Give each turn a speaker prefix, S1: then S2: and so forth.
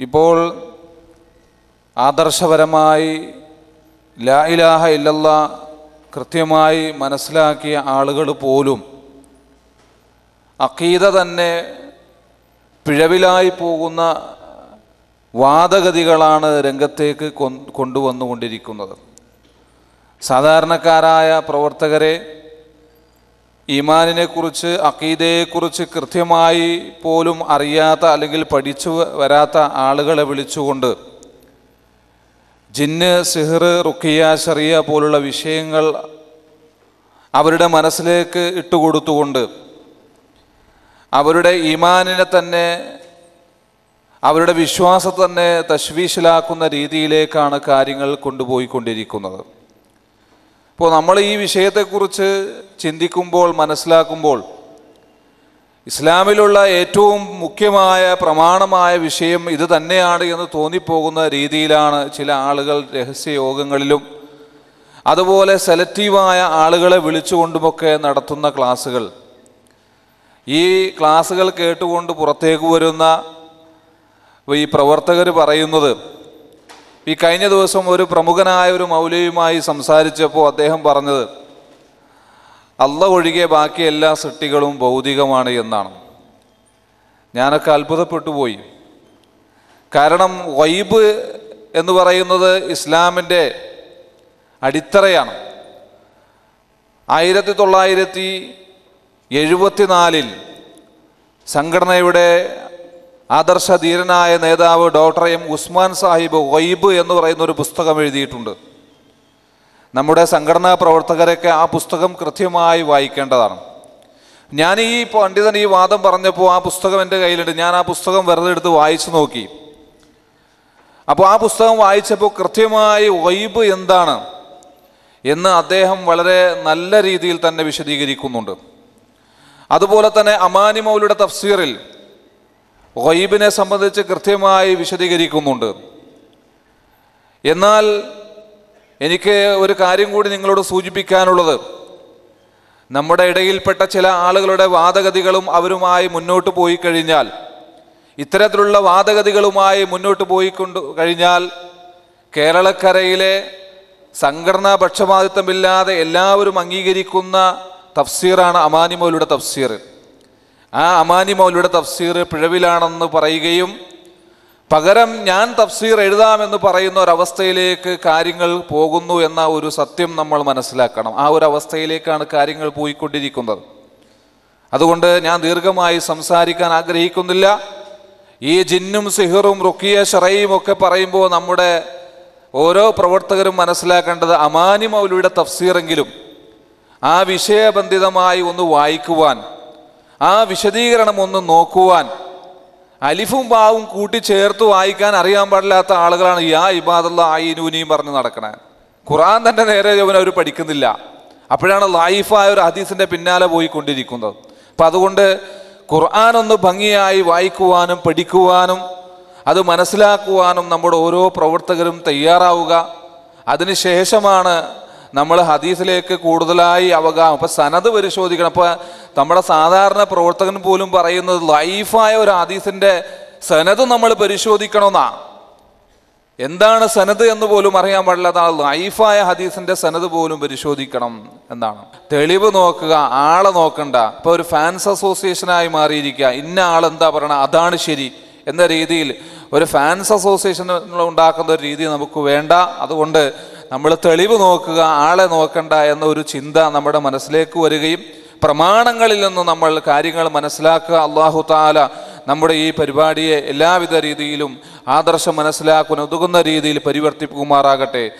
S1: ഇപ്പോൾ ആദർശപരമായി ലാ ഇലാഹ ഇല്ലല്ല കൃത്യമായി മനസ്സിലാക്കിയ ആളുകൾ പോലും അക്കീത തന്നെ പിഴവിലായി പോകുന്ന വാദഗതികളാണ് രംഗത്തേക്ക് കൊണ്ടുവന്നുകൊണ്ടിരിക്കുന്നത്. സാധാരണക്കാരായ പ്രവർത്തകരെ ഈമാനിനെക്കുറിച്ച് അക്കീദയെക്കുറിച്ച് കൃത്യമായി പോലും അറിയാത്ത അല്ലെങ്കിൽ പഠിച്ചു വരാത്ത ആളുകളെ വിളിച്ചുകൊണ്ട് ജിന്ന് സിഹർ റുക്കിയ ഷറിയ പോലുള്ള വിഷയങ്ങൾ അവരുടെ മനസ്സിലേക്ക് ഇട്ടുകൊടുത്തുകൊണ്ട് അവരുടെ ഈമാനിനെ തന്നെ അവരുടെ വിശ്വാസത്തെ തന്നെ തശ്വീശിലാക്കുന്ന രീതിയിലേക്കാണ് കാര്യങ്ങൾ കൊണ്ടുപോയിക്കൊണ്ടിരിക്കുന്നത്. ഇപ്പോൾ നമ്മൾ ഈ വിഷയത്തെക്കുറിച്ച് ചിന്തിക്കുമ്പോൾ മനസ്സിലാക്കുമ്പോൾ ഇസ്ലാമിലുള്ള ഏറ്റവും മുഖ്യമായ പ്രമാണമായ വിഷയം ഇത് തന്നെയാണ് എന്ന് തോന്നിപ്പോകുന്ന രീതിയിലാണ് ചില ആളുകൾ രഹസ്യയോഗങ്ങളിലും അതുപോലെ സെലക്റ്റീവായ ആളുകളെ വിളിച്ചുകൊണ്ടുമൊക്കെ നടത്തുന്ന ക്ലാസ്സുകൾ. ഈ ക്ലാസ്സുകൾ കേട്ടുകൊണ്ട് പുറത്തേക്ക് വരുന്ന ഈ പ്രവർത്തകർ പറയുന്നത് ഈ കഴിഞ്ഞ ദിവസം ഒരു പ്രമുഖനായ ഒരു മൗലയുമായി സംസാരിച്ചപ്പോൾ അദ്ദേഹം പറഞ്ഞത് അല്ല ഒഴികെ ബാക്കി എല്ലാ സൃഷ്ടികളും ഭൗതികമാണ് എന്നാണ്. ഞാനൊക്കെ അത്ഭുതപ്പെട്ടു പോയി. കാരണം വൈബ് എന്ന് പറയുന്നത് ഇസ്ലാമിന്റെ അടിത്തറയാണ്. ആയിരത്തി തൊള്ളായിരത്തി എഴുപത്തിനാലിൽ സംഘടനയുടെ ആദർശധീരനായ നേതാവ് doctor M Usman Sahib vibe എന്ന് പറയുന്ന ഒരു പുസ്തകം എഴുതിയിട്ടുണ്ട്. നമ്മുടെ സംഘടനാ പ്രവർത്തകരൊക്കെ ആ പുസ്തകം കൃത്യമായി വായിക്കേണ്ടതാണ്. ഞാൻ ഈ പണ്ഡിതൻ ഈ വാദം പറഞ്ഞപ്പോൾ ആ പുസ്തകം എന്റെ കയ്യിലുണ്ട്. ഞാൻ ആ പുസ്തകം വെറുതെ എടുത്ത് വായിച്ചു നോക്കി. അപ്പോൾ ആ പുസ്തകം വായിച്ചപ്പോൾ കൃത്യമായി വൈബ് എന്താണ് എന്ന് അദ്ദേഹം വളരെ നല്ല രീതിയിൽ തന്നെ വിശദീകരിക്കുന്നുണ്ട്. അതുപോലെ തന്നെ അമാനി മൗലിയുടെ തഫ്സീറിൽ ഗൈബിനെ സംബന്ധിച്ച് കൃത്യമായി വിശദീകരിക്കുന്നുണ്ട്. എന്നാൽ എനിക്ക് ഒരു കാര്യം കൂടി നിങ്ങളോട് സൂചിപ്പിക്കാനുള്ളത്. നമ്മുടെ ഇടയിൽപ്പെട്ട ചില ആളുകളുടെ വാദഗതികളും അവരുമായി മുന്നോട്ട് പോയി കഴിഞ്ഞാൽ ഇത്തരത്തിലുള്ള വാദഗതികളുമായി മുന്നോട്ട് പോയി കൊണ്ട് കഴിഞ്ഞാൽ കേരളക്കരയിലെ സംഘടനാ പക്ഷപാതിത്വമില്ലാതെ എല്ലാവരും അംഗീകരിക്കുന്ന തഫ്സീറാണ് അമാനി മൗലിയുടെ തഫ്സീർ. ആ അമാനി മൗലിയുടെ തഫ്സീർ പിഴവിലാണെന്ന് പറയുകയും പകരം ഞാൻ തഫ്സീർ എഴുതാമെന്ന് പറയുന്ന ഒരവസ്ഥയിലേക്ക് കാര്യങ്ങൾ പോകുന്നു എന്ന ഒരു സത്യം നമ്മൾ മനസ്സിലാക്കണം. ആ ഒരു അവസ്ഥയിലേക്കാണ് കാര്യങ്ങൾ പോയിക്കൊണ്ടിരിക്കുന്നത്. അതുകൊണ്ട് ഞാൻ ദീർഘമായി സംസാരിക്കാൻ ആഗ്രഹിക്കുന്നില്ല. ഈ ജിന്നും സിഹറും റുക്കിയ ഷറയും ഒക്കെ പറയുമ്പോൾ നമ്മുടെ ഓരോ പ്രവർത്തകരും മനസ്സിലാക്കേണ്ടത് അമാനി മൗലിയുടെ തഫ്സീറെങ്കിലും ആ വിഷയബന്ധിതമായി ഒന്ന് വായിക്കുവാൻ ആ വിശദീകരണം ഒന്ന് നോക്കുവാൻ. അലിഫും ബാവും കൂട്ടിച്ചേർത്ത് വായിക്കാൻ അറിയാൻ പാടില്ലാത്ത ആളുകളാണ് യാ ഇബാദുള്ള ആയിനൂനിയും പറഞ്ഞ് നടക്കണേ. ഖുറാൻ തന്നെ നേരെ അവൻ അവർ പഠിക്കുന്നില്ല. അപ്പോഴാണ് ലൈഫായ ഒരു ഹദീസിന്റെ പിന്നാലെ പോയി കൊണ്ടിരിക്കുന്നത് അപ്പം അതുകൊണ്ട് ഖുർആൻ ഒന്ന് ഭംഗിയായി വായിക്കുവാനും പഠിക്കുവാനും അത് മനസ്സിലാക്കുവാനും നമ്മുടെ ഓരോ പ്രവർത്തകരും തയ്യാറാവുക. അതിനുശേഷമാണ് നമ്മൾ ഹദീസിലേക്ക് കൂടുതലായി അവഗാഹം അപ്പം സനത് പരിശോധിക്കണം. അപ്പോൾ നമ്മുടെ സാധാരണ പ്രവർത്തകൻ പോലും പറയുന്നത് ലൈഫായ ഒരു ഹദീസിന്റെ സനത് നമ്മൾ പരിശോധിക്കണമെന്നാ. എന്താണ് സനത് എന്ന് പോലും അറിയാൻ പാടില്ലാത്ത ആ ലൈഫായ ഹദീസിന്റെ സനത് പോലും പരിശോധിക്കണം എന്നാണ്. തെളിവ് നോക്കുക ആളെ നോക്കണ്ട. ഇപ്പൊ ഒരു ഫാൻസ് അസോസിയേഷനായി മാറിയിരിക്കുക. ഇന്ന ആൾ എന്താ പറയണ? അതാണ് ശരി എന്ന രീതിയിൽ ഒരു ഫാൻസ് അസോസിയേഷൻ ഉണ്ടാക്കുന്ന ഒരു രീതി നമുക്ക് വേണ്ട. അതുകൊണ്ട് നമ്മൾ തെളിവ് നോക്കുക ആളെ നോക്കണ്ട എന്ന ഒരു ചിന്ത നമ്മുടെ മനസ്സിലേക്ക് വരികയും പ്രമാണങ്ങളിൽ നിന്ന് നമ്മൾ കാര്യങ്ങൾ മനസ്സിലാക്കുക. അള്ളാഹു താല നമ്മുടെ ഈ പരിപാടിയെ എല്ലാവിധ രീതിയിലും ആദർശം മനസ്സിലാക്കുന്ന ഉതകുന്ന രീതിയിൽ പരിവർത്തിക്കുമാറാകട്ടെ.